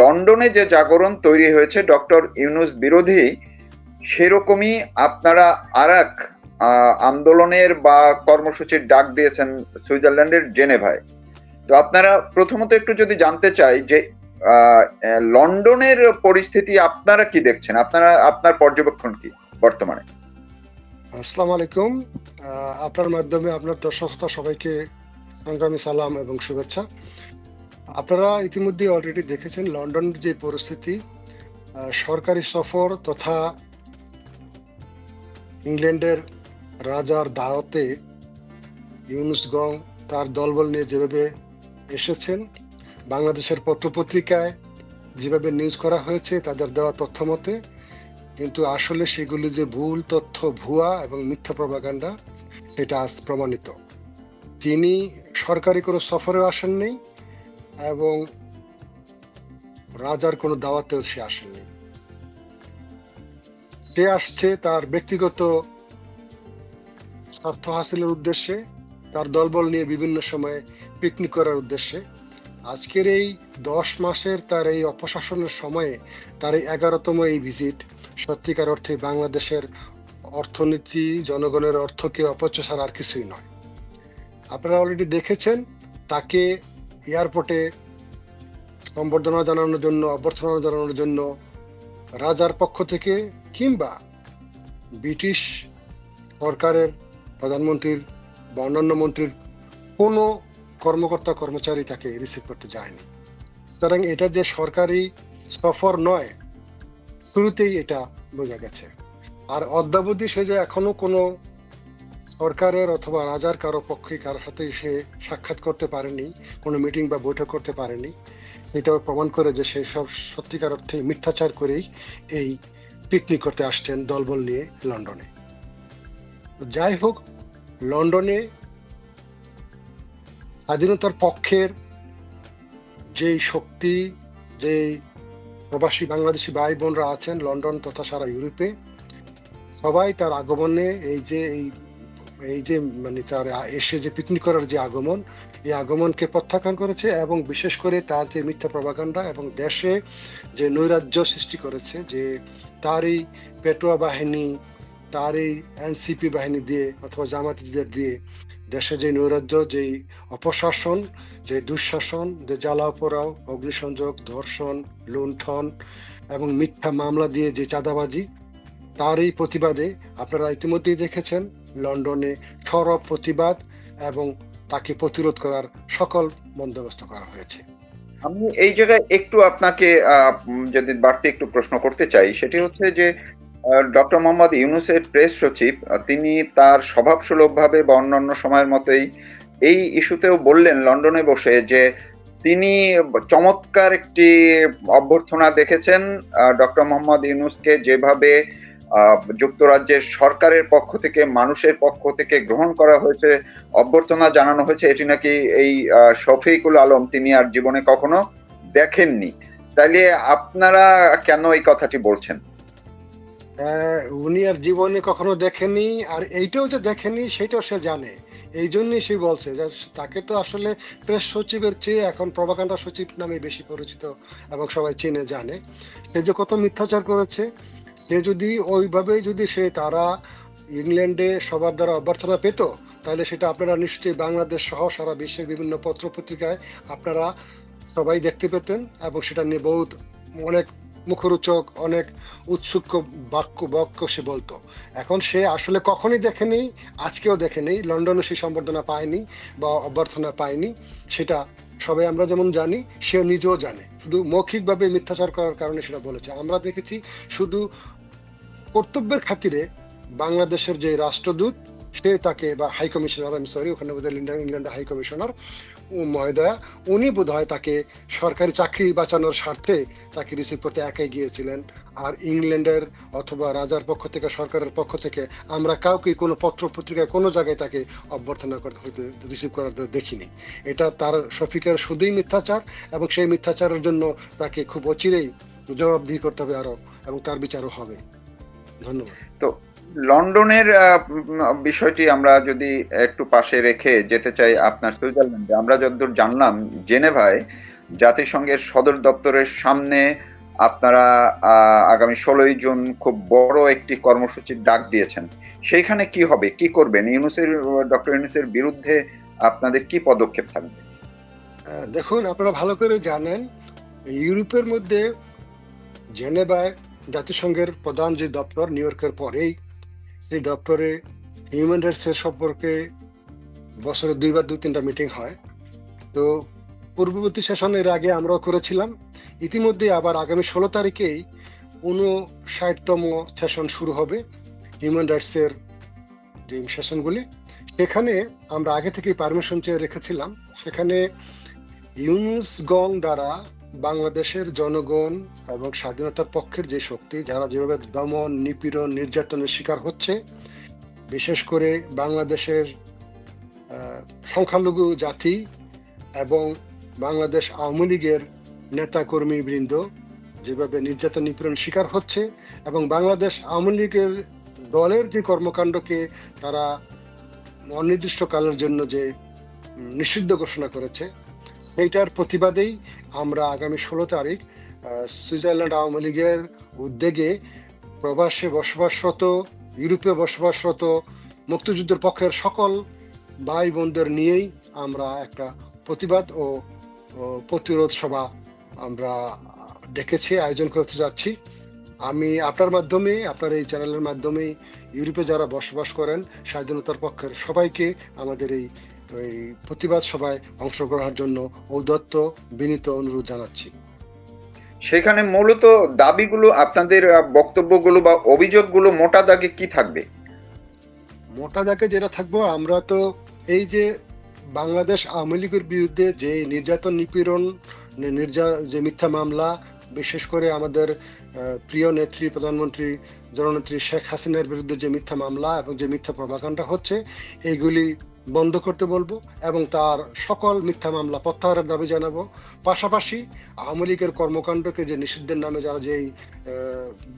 লন্ডনে যে জাগরণ তৈরি হয়েছে, ডক্টর ইউনুস বিরোধী, সেরকমই আপনারা আর এক আন্দোলনের বা কর্মসূচির ডাক দিয়েছেন সুইজারল্যান্ডের জেনেভায়। তো আপনারা প্রথমত একটু যদি জানতে চাই যে লন্ডনের পরিস্থিতি আপনারা কি দেখছেন? আপনারা, আপনার পর্যবেক্ষণ কি বর্তমানে? আসসালামু আলাইকুম। আপনার মাধ্যমে আপনার দর্শক শ্রোতা সবাইকে সংগ্রামী সালাম এবং শুভেচ্ছা। আপনারা ইতিমধ্যে অলরেডি দেখেছেন লন্ডনের যে পরিস্থিতি সরকারি সফর তথা ইংল্যান্ডের রাজার দাওয়াতে ইউনুসগং তার দলবল নিয়ে যেভাবে এসেছেন, বাংলাদেশের পত্রপত্রিকায় যেভাবে নিউজ করা হয়েছে, তাদের দেওয়া তথ্য মতে, কিন্তু আসলে সেগুলি যে ভুল তথ্য, ভুয়া এবং মিথ্যা প্রভাগান্ডা সেটা আজ প্রমাণিত। তিনি সরকারি কোনো সফরেও আসেননি এবং রাজার কোনো দাওয়াতেও সে আসেনি। সে আসছে তার ব্যক্তিগত স্বার্থ হাসিলের উদ্দেশ্যে, তার দলবল নিয়ে বিভিন্ন সময়ে পিকনিক করার উদ্দেশ্যে। আজকের এই দশ মাসের তার এই অপশাসনের সময়ে তার এই এগারোতম এই ভিজিট সত্যিকার অর্থে বাংলাদেশের অর্থনীতি, জনগণের অর্থকে অপচয় ছাড়া আর কিছুই নয়। আপনারা অলরেডি দেখেছেন, তাকে এয়ারপোর্টে সম্বর্ধনা জানানোর জন্য, অভ্যর্থনা জানানোর জন্য রাজার পক্ষ থেকে কিংবা ব্রিটিশ সরকারের প্রধানমন্ত্রীর বা অন্যান্য মন্ত্রীর কোনো কর্মকর্তা, কর্মচারী তাকে রিসিভ করতে যায়নি। সুতরাং এটা যে সরকারি সফর নয়, শুরুতেই এটা বোঝা গেছে। আর অদ্যাবধি সে যে এখনও কোনো সরকারের অথবা রাজার কারও পক্ষে কারও সাথে সে সাক্ষাৎ করতে পারেনি, কোনো মিটিং বা বৈঠক করতে পারেনি। সেটাও প্রমাণ করে যে সে সব সত্যিকার অর্থে মিথ্যাচার করেই এই পিকনিক করতে আসছেন দলবল নিয়ে লন্ডনে। যাই হোক, লন্ডনে স্বাধীনতার পক্ষের যেই শক্তি, যেই প্রবাসী বাংলাদেশি ভাই বোনরা আছেন লন্ডন তথা সারা ইউরোপে, সবাই তার আগমনে এই যে এই এই যে মানে তার এসে যে পিকনিক করার যে আগমন, এই আগমনকে প্রত্যাখ্যান করেছে এবং বিশেষ করে তার যে মিথ্যা প্রভাকাণ্ডা এবং দেশে যে নৈরাজ্য সৃষ্টি করেছে, যে তার এই পেটোয়া বাহিনী, তার এই এনসিপি বাহিনী দিয়ে অথবা জামাতিদের দিয়ে দেশে যে নৈরাজ্য, যেই অপশাসন, যে দুঃশাসন, যে জ্বালাও পোড়াও, অগ্নিসংযোগ, ধর্ষণ, লুণ্ঠন এবং মিথ্যা মামলা দিয়ে যে চাঁদাবাজি, তার এই প্রতিবাদে আপনারা ইতিমধ্যেই দেখেছেন। লন্ডনে সরব প্রতিবাদ এবং তাকে প্রতিরোধ করার সকল বন্দোবস্ত করা হয়েছে। আমি এই জায়গায় একটু আপনাকে যদি বাড়তি একটু প্রশ্ন করতে চাই, সেটি হচ্ছে যে ডক্টর মোহাম্মদ ইউনুসের প্রেস সচিব তিনি তার স্বভাবসুলভভাবে বা অন্যান্য সময়ের মতোই এই ইস্যুতেও বললেন লন্ডনে বসে যে, তিনি চমৎকার একটি অভ্যর্থনা দেখেছেন ডক্টর মোহাম্মদ ইউনুসকে যেভাবে যুক্তরাজ্যের সরকারের পক্ষ থেকে, মানুষের পক্ষ থেকে গ্রহণ করা হয়েছে, অভ্যর্থনা জানানো হয়েছে। এটি নাকি এই শফিকুল আলম তিনি আর জীবনে কখনো দেখেননি। তাইলে আপনারা কেন এই কথাটি বলছেন? উনি আর জীবনে কখনো দেখেনি আর এইটাও যে দেখেনি সেটাও সে জানে। এই জন্যই সে বলছে তাকে তো আসলে প্রেস সচিবের চেয়ে এখন প্রভাকাণ্ডা সচিব নামে বেশি পরিচিত এবং সবাই চিনে, জানে। সে যে কত মিথ্যাচার করেছে সে যদি ওইভাবে যদি সে তারা ইংল্যান্ডে সবার দ্বারা অভ্যর্থনা পেত, তাহলে সেটা আপনারা নিশ্চয়ই বাংলাদেশ সহ সারা বিশ্বের বিভিন্ন পত্র পত্রিকায় আপনারা সবাই দেখতে পেতেন এবং সেটা নিয়ে বহুত অনেক মুখরোচক, অনেক উৎসুক বাক্য বাক্য সে বলতো। এখন সে আসলে কখনই দেখেনি, আজকেও দেখেনি, লন্ডনে সে সম্বর্ধনা পায়নি বা অভ্যর্থনা পায়নি, সেটা সবাই আমরা যেমন জানি, সে নিজেও জানে। শুধু মৌখিকভাবে মিথ্যাচার করার কারণে সেটা বলেছে। আমরা দেখেছি শুধু কর্তব্যের খাতিরে বাংলাদেশের যে রাষ্ট্রদূত সে তাকে বা হাই কমিশনার আমি সরি ওখানে বোধহয় ইংল্যান্ড হাই কমিশনার মহোদয়া উনি বোধহয় তাকে সরকারি চাকরি বাঁচানোর স্বার্থে তাকে রিসিভ করতে একাই গিয়েছিলেন আর ইংল্যান্ডের অথবা রাজার পক্ষ থেকে সরকারের পক্ষ থেকে আমরা কাউকে কোনো পত্র পত্রিকায় কোনো জায়গায় তাকে অভ্যর্থনা করতে হইতে রিসিভ করার দেখিনি এটা তার শফিকের শুধুই মিথ্যাচার এবং সেই মিথ্যাচারের জন্য তাকে খুব অচিরেই জবাবদিহি করতে হবে আরও এবং তার বিচারও হবে ধন্যবাদ তো লন্ডনের বিষয়টি আমরা যদি একটু পাশে রেখে যেতে চাই আপনার সুইজারল্যান্ডে, আমরা যতদূর জানলাম, জেনেভায় জাতিসংঘের সদর দপ্তরের সামনে আপনারা আগামী ষোলোই জুন খুব বড় একটি কর্মসূচির ডাক দিয়েছেন। সেইখানে কি হবে, কি করবেন? ইউনুসের, ডক্টর ইউনুসের বিরুদ্ধে আপনাদের কি পদক্ষেপ থাকবে? দেখুন, আপনারা ভালো করে জানেন, ইউরোপের মধ্যে জেনেভায় জাতিসংঘের প্রধান যে দপ্তর, নিউ ইয়র্কের পরেই সেই দপ্তরে হিউম্যান রাইটসের সম্পর্কে বছরে দুইবার দুই তিনটা মিটিং হয়। তো পূর্ববর্তী সেশনের আগে আমরাও করেছিলাম। ইতিমধ্যে আবার আগামী ষোলো তারিখেই উনষাটতম সেশন শুরু হবে হিউম্যান রাইটসের যে সেশনগুলি সেখানে আমরা আগে থেকেই পারমিশন চেয়ে রেখেছিলাম। সেখানে ইউনুসগং দ্বারা বাংলাদেশের জনগণ এবং স্বাধীনতার পক্ষের যে শক্তি, যারা যেভাবে দমন, নিপীড়ন, নির্যাতনের শিকার হচ্ছে, বিশেষ করে বাংলাদেশের সংখ্যালঘু জাতি এবং বাংলাদেশ আওয়ামী লীগের নেতা কর্মী বৃন্দ যেভাবে নির্যাতন, নিপীড়ন শিকার হচ্ছে এবং বাংলাদেশ আওয়ামী লীগের দলের যে কর্মকাণ্ডকে তারা অনির্দিষ্টকালের জন্য যে নিষিদ্ধ ঘোষণা করেছে সেইটার প্রতিবাদেই আমরা আগামী ষোলো তারিখ সুইজারল্যান্ড আওয়ামী লীগের উদ্যোগে প্রবাসে বসবাসরত, ইউরোপে বসবাসরত, মুক্তিযুদ্ধের পক্ষের সকল ভাই বোনদের নিয়েই আমরা একটা প্রতিবাদ ও প্রতিরোধ সভা আমরা ডেকেছি, আয়োজন করতে যাচ্ছি। আমি আপনার মাধ্যমে, আপনার এই চ্যানেলের মাধ্যমে ইউরোপে যারা বসবাস করেন, স্বাধীনতার পক্ষের সবাইকে আমাদের এই এই প্রতিবাদ সভায় অংশগ্রহণের জন্য ঔদত্ত বিনীত অনুরোধ জানাচ্ছি। সেখানে মূলত দাবিগুলো আপনাদের বক্তব্যগুলো বা অভিযোগগুলো মোটা দাগে কি থাকবে? মোটা দাগে যেটা থাকব আমরা তো এই যে বাংলাদেশ আওয়ামী লীগের বিরুদ্ধে যে নির্যাতন নিপীড়ন নির্যা যে মিথ্যা মামলা বিশেষ করে আমাদের প্রিয় নেত্রী প্রধানমন্ত্রী জননেত্রী শেখ হাসিনার বিরুদ্ধে যে মিথ্যা মামলা এবং যে মিথ্যা প্রভাকাণ্ডা হচ্ছে এইগুলি বন্ধ করতে বলব এবং তার সকল মিথ্যা মামলা প্রত্যাহারের দাবি জানাব। পাশাপাশি আওয়ামী লীগের কর্মকাণ্ডকে যে নিষিদ্ধের নামে যারা যেই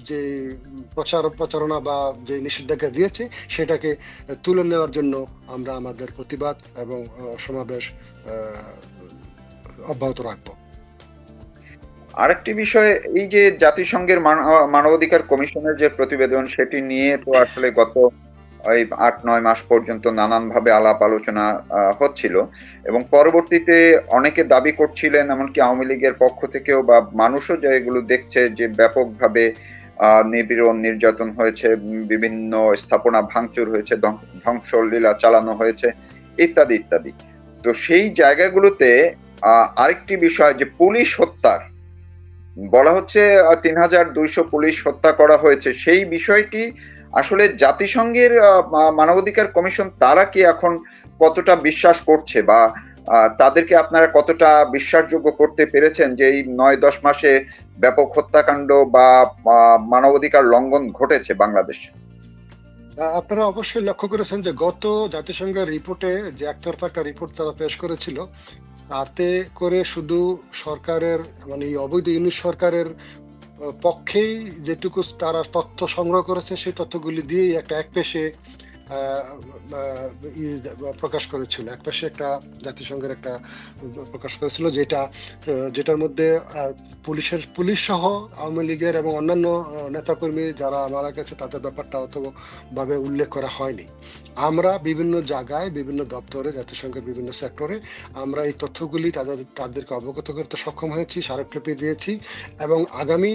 যে প্রচার, প্রচারণা বা যে নিষেধাজ্ঞা দিয়েছে, সেটাকে তুলে নেওয়ার জন্য আমরা আমাদের প্রতিবাদ এবং সমাবেশ অব্যাহত রাখব। আরেকটি বিষয়, এই যে জাতিসংঘের মান- মানবাধিকার কমিশনের যে প্রতিবেদন, সেটি নিয়ে তো আসলে গত ওই আট, নয় মাস পর্যন্ত নানানভাবে আলাপ আলোচনা হচ্ছিল এবং পরবর্তীতে অনেকে দাবি করছিলেন, এমনকি আওয়ামী লীগের পক্ষ থেকেও বা মানুষও যে এগুলো দেখছে যে ব্যাপকভাবে নিপীড়ন, নির্যাতন হয়েছে, বিভিন্ন স্থাপনা ভাঙচুর হয়েছে, ধ্বং- ধ্বংসলীলা চালানো হয়েছে, ইত্যাদি ইত্যাদি। তো সেই জায়গাগুলোতে আরেকটি বিষয় যে পুলিশ হত্যার বলা হচ্ছে তিন হাজার দুইশো পুলিশ হত্যা করা হয়েছে। সেই বিষয়টি আসলে জাতিসংঘের মানবাধিকার কমিশন তারা কি এখন কতটা বিশ্বাস করছে বা তাদেরকে আপনারা কতটা বিশ্বাসযোগ্য করতে পেরেছেন যে এই নয় দশ মাসে ব্যাপক হত্যাকাণ্ড বা মানবাধিকার লঙ্ঘন ঘটেছে বাংলাদেশে? আপনারা অবশ্যই লক্ষ্য করেছেন যে গত জাতিসংঘের রিপোর্টে যে একতরফা একটা রিপোর্ট তারা পেশ করেছিল তাতে করে শুধু সরকারের মানে অবৈধ ইউনিট সরকারের পক্ষেই যেটুকু তারা তথ্য সংগ্রহ করেছে, সেই তথ্যগুলি দিয়েই একটা এক পেশে প্রকাশ করেছিল। এক পাশে একটা জাতিসংঘের একটা প্রকাশ করেছিল যেটা যেটার মধ্যে পুলিশের, পুলিশ সহ আওয়ামী লীগের এবং অন্যান্য নেতাকর্মী যারা মারা গেছে, তাদের ব্যাপারটা অত ভাবে উল্লেখ করা হয়নি। আমরা বিভিন্ন জায়গায়, বিভিন্ন দপ্তরে, জাতিসংঘের বিভিন্ন সেক্টরে আমরা এই তথ্যগুলি তাদের, তাদেরকে অবগত করতে সক্ষম হয়েছি, স্মারকলিপি দিয়েছি এবং আগামী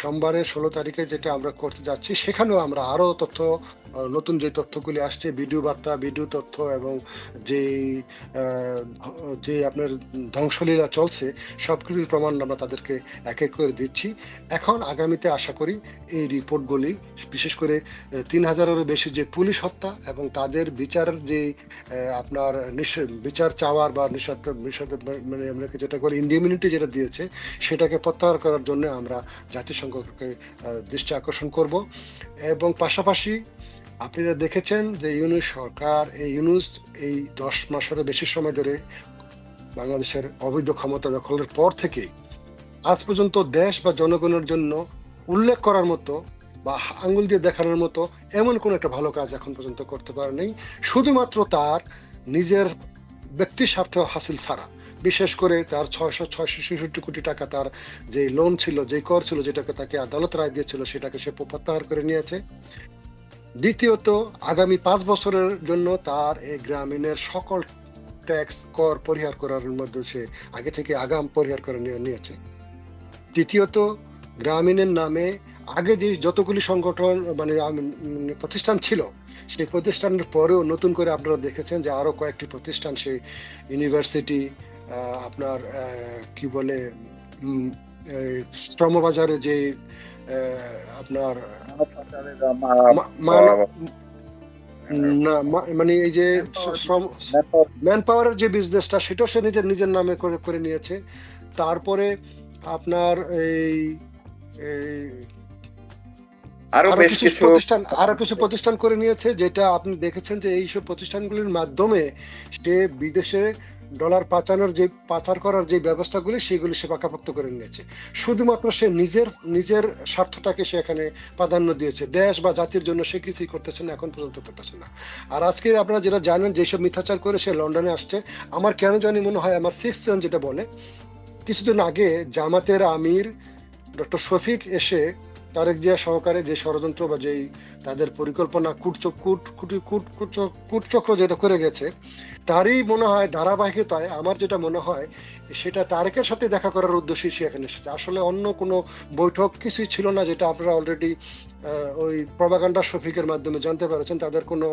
সোমবারে ষোলো তারিখে যেটা আমরা করতে যাচ্ছি, সেখানেও আমরা আরও তথ্য নতুন যে তথ্যগুলি আসছে, ভিডিও বার্তা, ভিডিও তথ্য এবং যে যে আপনার ধ্বংসলীলা চলছে সবগুলির প্রমাণ আমরা তাদেরকে এক এক করে দিচ্ছি। এখন আগামীতে আশা করি এই রিপোর্টগুলি, বিশেষ করে তিন হাজারেরও বেশি যে পুলিশ হত্যা এবং তাদের বিচার যে আপনার বিচার চাওয়ার বা মানে আমরা যেটা করি ইন্ডিমিউনিটি যেটা দিয়েছে, সেটাকে প্রত্যাহার করার জন্য আমরা জাতিসংঘকে দৃষ্টি আকর্ষণ করব। এবং পাশাপাশি আপনারা দেখেছেন যে ইউনুস সরকার, এই ইউনুস এই দশ মাসেরও বেশি সময় ধরে বাংলাদেশের অবৈধ ক্ষমতা দখলের পর থেকে আজ পর্যন্ত দেশ বা জনগণের জন্য উল্লেখ করার মতো বা আঙ্গুল দিয়ে দেখানোর মতো এমন কোনো একটা ভালো কাজ এখন পর্যন্ত করতে পারেনি। শুধুমাত্র তার নিজের ব্যক্তি স্বার্থ হাসিল ছাড়া। বিশেষ করে তার ছয়শো ছয়শো ছেষট্টি কোটি টাকা তার যে লোন ছিল যে কর ছিল, যেটাকে তাকে আদালত রায় দিয়েছিল, সেটাকে সে প্রত্যাহার করে নিয়েছে। দ্বিতীয়ত, আগামী পাঁচ বছরের জন্য তার এই গ্রামীণের সকল ট্যাক্স কর পরিহার করার মধ্যে সে আগে থেকে আগাম পরিহার করে নিয়ে, নিয়েছে। তৃতীয়ত, গ্রামীণের নামে আগে যে যতগুলি সংগঠন মানে প্রতিষ্ঠান ছিল, সেই প্রতিষ্ঠানের পরেও নতুন করে আপনারা দেখেছেন যে আরও কয়েকটি প্রতিষ্ঠান, সেই ইউনিভার্সিটি আপনার কি বলে শ্রমবাজারে যে আপনার মানে এই যে ম্যান পাওয়ারের যে বিজনেসটা, সেটাও সে নিজের নিজের নামে করে করে নিয়েছে। তারপরে আপনার এই আরও বেশ কিছু প্রতিষ্ঠান আরও কিছু প্রতিষ্ঠান করে নিয়েছে যেটা আপনি দেখেছেন যে এইসব প্রতিষ্ঠানগুলির মাধ্যমে সে বিদেশে ডলার পাচানোর যে পাচার করার যে ব্যবস্থাগুলি সেগুলি সে পাকাপোক্ত করে নিয়েছে। শুধুমাত্র সে নিজের নিজের স্বার্থটাকে সে এখানে প্রাধান্য দিয়েছে। দেশ বা জাতির জন্য সে কিছুই করতেছে না এখন পর্যন্ত করতেছে না। আর আজকে আপনারা যেটা জানেন যেসব মিথ্যাচার করে সে লন্ডনে আসছে আমার কেন জানি মনে হয় আমার সিক্স জন যেটা বলে কিছুদিন আগে জামাতের আমির ডক্টর শফিক এসে তারেক জিয়া সহকারে যে ষড়যন্ত্র বা যেই তাদের পরিকল্পনা কুটচক কুট কুটি কুট কুটচক- কুটচক্র যেটা করে গেছে, তারই মনে হয় ধারাবাহিকতায় আমার যেটা মনে হয় সেটা তারেকের সাথে দেখা করার উদ্দেশ্যে সে এখানে এসেছে। আসলে অন্য কোনো বৈঠক কিছুই ছিল না, যেটা আপনারা অলরেডি ওই প্রবাগান্ডা শফিকের মাধ্যমে জানতে পেরেছেন। তাদের কোনো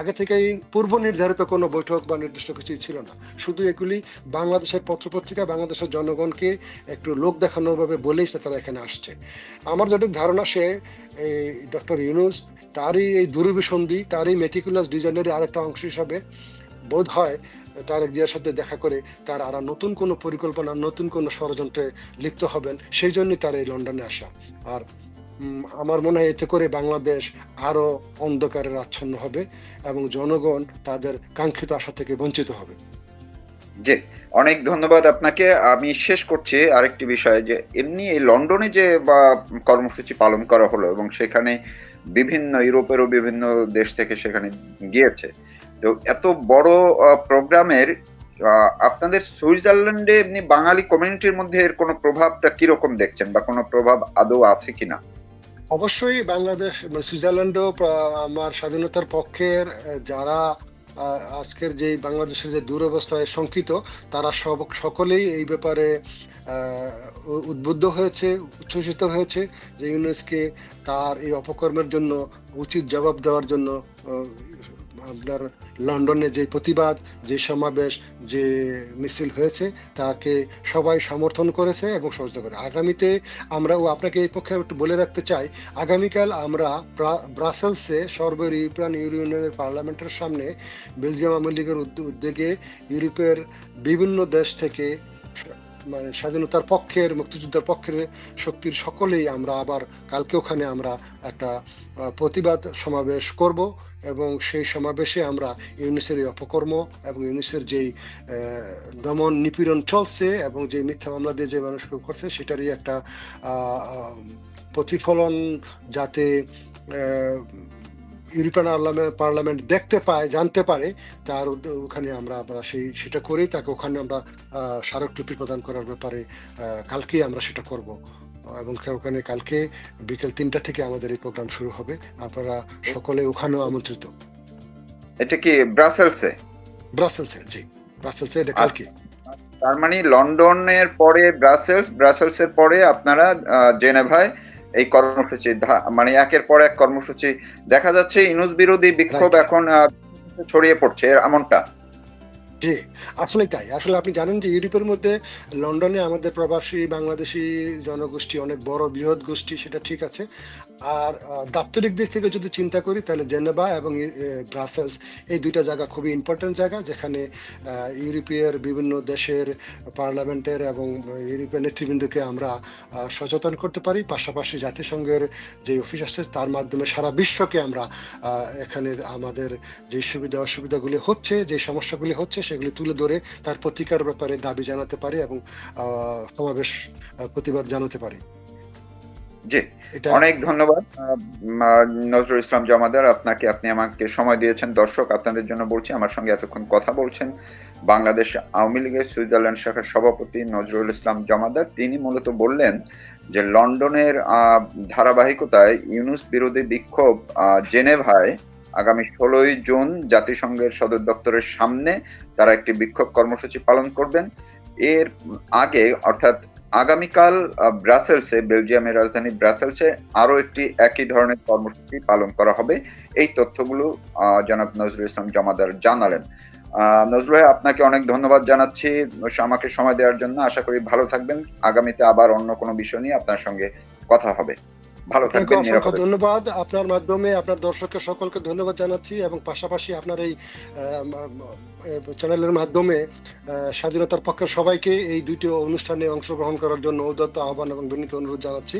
আগে থেকেই পূর্ব নির্ধারিত কোনো বৈঠক বা নির্দিষ্ট কিছুই ছিল না। শুধু এগুলি বাংলাদেশের পত্রপত্রিকা, বাংলাদেশের জনগণকে একটু লোক দেখানোর ভাবে বলেই তারা এখানে আসছে। আমার যেটুকু ধারণা, সে এই ডক্টর ইউনুস, তারই এই দুরভিসন্ধি, তারই মেটিকুলাস ডিজাইনের আরেকটা অংশ হিসাবে বোধ হয় তারেক জিয়ার সাথে দেখা করে তার আর নতুন কোনো পরিকল্পনা, নতুন কোনো ষড়যন্ত্রে লিপ্ত হবেন, সেই জন্যই তার এই লন্ডনে আসা। আর আমার মনে হয় এতে করে বাংলাদেশ আরও অন্ধকারের আচ্ছন্ন হবে এবং জনগণ তাদের কাঙ্ক্ষিত আশা থেকে বঞ্চিত হবে। জি, অনেক ধন্যবাদ আপনাকে। আমি শেষ করছি আরেকটি বিষয় যে এমনি এই লন্ডনে যে বা কর্মসূচি পালন করা হলো এবং সেখানে বিভিন্ন ইউরোপেরও বিভিন্ন দেশ থেকে সেখানে গিয়েছে তো এত বড় প্রোগ্রামের আপনাদের সুইজারল্যান্ডে এমনি বাঙালি কমিউনিটির মধ্যে এর কোনো প্রভাবটা কীরকম দেখছেন বা কোনো প্রভাব আদৌ আছে কিনা? অবশ্যই বাংলাদেশ সুইজারল্যান্ডও আমার স্বাধীনতার পক্ষের যারা আজকের যে বাংলাদেশের যে দুরবস্থায় শঙ্কিত, তারা সব, সকলেই এই ব্যাপারে উদ্বুদ্ধ হয়েছে, উচ্ছ্বসিত হয়েছে যে ইউনেসকে তার এই অপকর্মের জন্য, উচিত জবাব দেওয়ার জন্য আপনার লন্ডনে যে প্রতিবাদ, যে সমাবেশ, যে মিছিল হয়েছে, তাকে সবাই সমর্থন করেছে এবং সহযোগিতা করে আগামীতে আমরা ও আপনাকে এই পক্ষে একটু বলে রাখতে চাই, আগামীকাল আমরা ব্রা- ব্রাসেলসে সর্ব ইউরোপিয়ান ইউনিয়নের পার্লামেন্টের সামনে বেলজিয়াম আওয়ামী লীগের উদ্যোগে ইউরোপের বিভিন্ন দেশ থেকে মানে স্বাধীনতার পক্ষের, মুক্তিযুদ্ধের পক্ষের শক্তির সকলেই আমরা আবার কালকে ওখানে আমরা একটা প্রতিবাদ সমাবেশ করব এবং সেই সমাবেশে আমরা ইউনিসের এই অপকর্ম এবং ইউনিসের যেই দমন নিপীড়ন চলছে এবং যে মিথ্যা মামলা দিয়ে যে মানুষকে করছে সেটারই একটা প্রতিফলন যাতে ইউরোপিয়ান পার্লামেন্ট দেখতে পায় জানতে পারে তার ওখানে আমরা আমরা সেই সেটা করেই তাকে ওখানে আমরা আহ, স্মারকলিপি প্রদান করার ব্যাপারে কালকেই আমরা সেটা করব। এবং ওখানে কালকে বিকেল তিনটা থেকে আমাদের এই প্রোগ্রাম শুরু হবে। আপনারা সকলে ওখানেও আমন্ত্রিত। এটা কি ব্রাসেলসে? ব্রাসেলসে জি। ব্রাসেলসে এটা কালকে। তার মানে লন্ডনের পরে ব্রাসেলস ব্রাসেলসের পরে আপনারা জেনেভায় এই কর্মসূচি মানে একের পর এক কর্মসূচি। দেখা যাচ্ছে ইনুস বিরোধী বিক্ষোভ এখন ছড়িয়ে পড়ছে এর এমনটা। জি আসলে তাই। আসলে আপনি জানেন যে ইউরোপের মধ্যে লন্ডনে আমাদের প্রবাসী বাংলাদেশি জনগোষ্ঠী অনেক বড় বৃহৎ গোষ্ঠী সেটা ঠিক আছে। আর দাপ্তরিক দিক থেকে যদি চিন্তা করি, তাহলে জেনেভা এবং ব্রাসেলস এই দুইটা জায়গা খুবই ইম্পর্টেন্ট জায়গা, যেখানে ইউরোপীয় বিভিন্ন দেশের পার্লামেন্টের এবং ইউরোপীয় নেতৃবৃন্দকে আমরা সচেতন করতে পারি। পাশাপাশি জাতিসংঘের যে অফিস আছে, তার মাধ্যমে সারা বিশ্বকে আমরা এখানে আমাদের যে সুবিধা অসুবিধাগুলি হচ্ছে, যে সমস্যাগুলি হচ্ছে, সেগুলি তুলে ধরে তার প্রতিকার ব্যাপারে দাবি জানাতে পারি এবং সমাবেশ প্রতিবাদ জানাতে পারি। জি অনেক ধন্যবাদ। নজরুল ইসলাম জমাদার আপনাকে আপনি আমাকে সময় দিয়েছেন। দর্শক আপনাদের জন্য বলছি আমার সঙ্গে এতক্ষণ কথা বলছেন বাংলাদেশ আওয়ামী লীগের সুইজারল্যান্ড শাখার সভাপতি নজরুল ইসলাম জমাদার। তিনি মূলত বললেন যে লন্ডনের আহ, ধারাবাহিকতায় ইউনুস বিরোধী বিক্ষোভ আহ, জেনেভায় আগামী ষোলোই জুন জাতিসংঘের সদর দপ্তরের সামনে তারা একটি বিক্ষোভ কর্মসূচি পালন করবেন। এর আগে অর্থাৎ আগামীকাল ব্রাসেলসে, বেলজিয়ামের রাজধানী ব্রাসেলসে আরও একটি একই ধরনের কর্মসূচি পালন করা হবে। এই তথ্যগুলো জনাব নজরুল ইসলাম জমাদার জানালেন। নজরুল ভাই, আপনাকে অনেক ধন্যবাদ জানাচ্ছি আমাকে সময় দেওয়ার জন্য। আশা করি ভালো থাকবেন। আগামীতে আবার অন্য কোনো বিষয় নিয়ে আপনার সঙ্গে কথা হবে। ভালো থাকবেন অসংখ্য ধন্যবাদ। আপনার মাধ্যমে আপনার দর্শকের সকলকে ধন্যবাদ জানাচ্ছি এবং পাশাপাশি আপনার এই চ্যানেলের মাধ্যমে স্বাধীনতার পক্ষের সবাইকে এই দুটি অনুষ্ঠানে অংশগ্রহণ করার জন্য উদত্ত আহ্বান এবং বিনীত অনুরোধ জানাচ্ছি।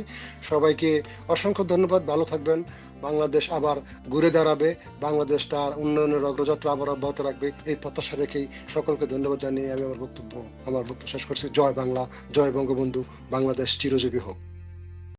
সবাইকে অসংখ্য ধন্যবাদ ভালো থাকবেন। বাংলাদেশ আবার ঘুরে দাঁড়াবে। বাংলাদেশ তার উন্নয়নের অগ্রযাত্রা আবার অব্যাহত রাখবে। এই প্রত্যাশা রেখেই সকলকে ধন্যবাদ জানিয়ে আমি আমার বক্তব্য আমার বক্তব্য শেষ করছি। জয় বাংলা জয় বঙ্গবন্ধু। বাংলাদেশ চিরজীবী হোক।